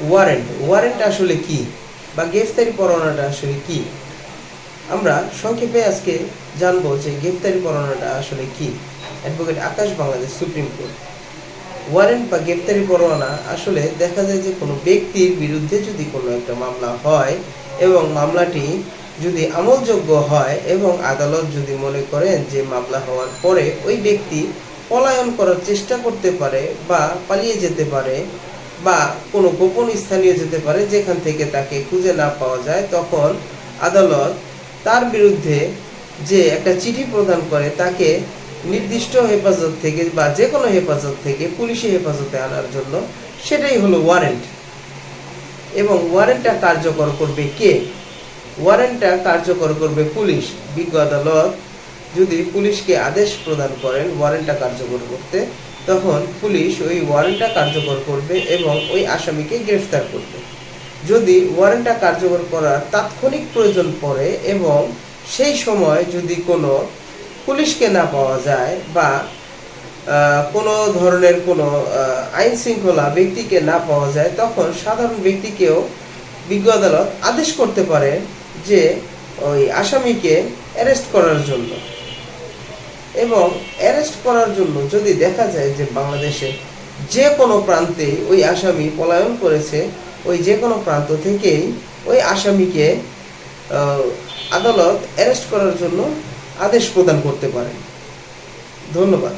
Warrant warrant আসলে কি? বা গ্রেফতারি পরোয়ানাটা আসলে কি? আমরা সংক্ষেপে আজকে জানব যে গ্রেফতারি পরোয়ানাটা আসলে কি? Advocate Akash Bangladesh supreme court. Warrant বা গ্রেফতারি পরোয়ানা আসলে দেখা যায় যে কোনো ব্যক্তির বিরুদ্ধে যদি কোনো একটা মামলা হয় এবং মামলাটি যদি আমলযোগ্য হয় এবং আদালত যদি মনে করেন যে মামলা হওয়ার পরে ওই ব্যক্তি পলায়ন করার চেষ্টা করতে পারে বা পালিয়ে যেতে পারে বা কোনো গোপন স্থানীয় যেতে পারে, যেখান থেকে তাকে খুঁজে না পাওয়া যায়, তখন আদালত তার বিরুদ্ধে যে একটা চিঠি প্রদান করে, তাকে নির্দিষ্ট হেফাজত থেকে বা যে কোনো হেফাজত থেকে পুলিশি হেফাজতে আনার জন্য, সেটাই হলো ওয়ারেন্ট। এবং ওয়ারেন্টটা কার্যকর করবে কে? ওয়ারেন্টটা কার্যকর করবে পুলিশ। বিজ্ঞ আদালত যদি পুলিশকে আদেশ প্রদান করেন, ওয়ারেন্টটা কার্যকর করতে তখন পুলিশ ওই ওয়ারেন্টটা কার্যকর করবে এবং ওই আসামিকে গ্রেফতার করবে। যদি ওয়ারেন্টটা কার্যকর করার তাৎক্ষণিক প্রয়োজন পড়ে এবং সেই সময় যদি কোনো পুলিশকে না পাওয়া যায় বা কোনো ধরনের কোনো আইন শৃঙ্খলা ব্যক্তিকে না পাওয়া যায়, তখন সাধারণ ব্যক্তিকেও বিজ্ঞ আদালত আদেশ করতে পারে যে ওই আসামিকে অ্যারেস্ট করার জন্য। এবং অ্যারেস্ট করার জন্য যদি দেখা যায় যে বাংলাদেশে যে কোনো প্রান্তে ওই আসামি পলায়ন করেছে, ওই যে কোনো প্রান্ত থেকেই ওই আসামিকে আদালত অ্যারেস্ট করার জন্য আদেশ প্রদান করতে পারে ধন্যবাদ।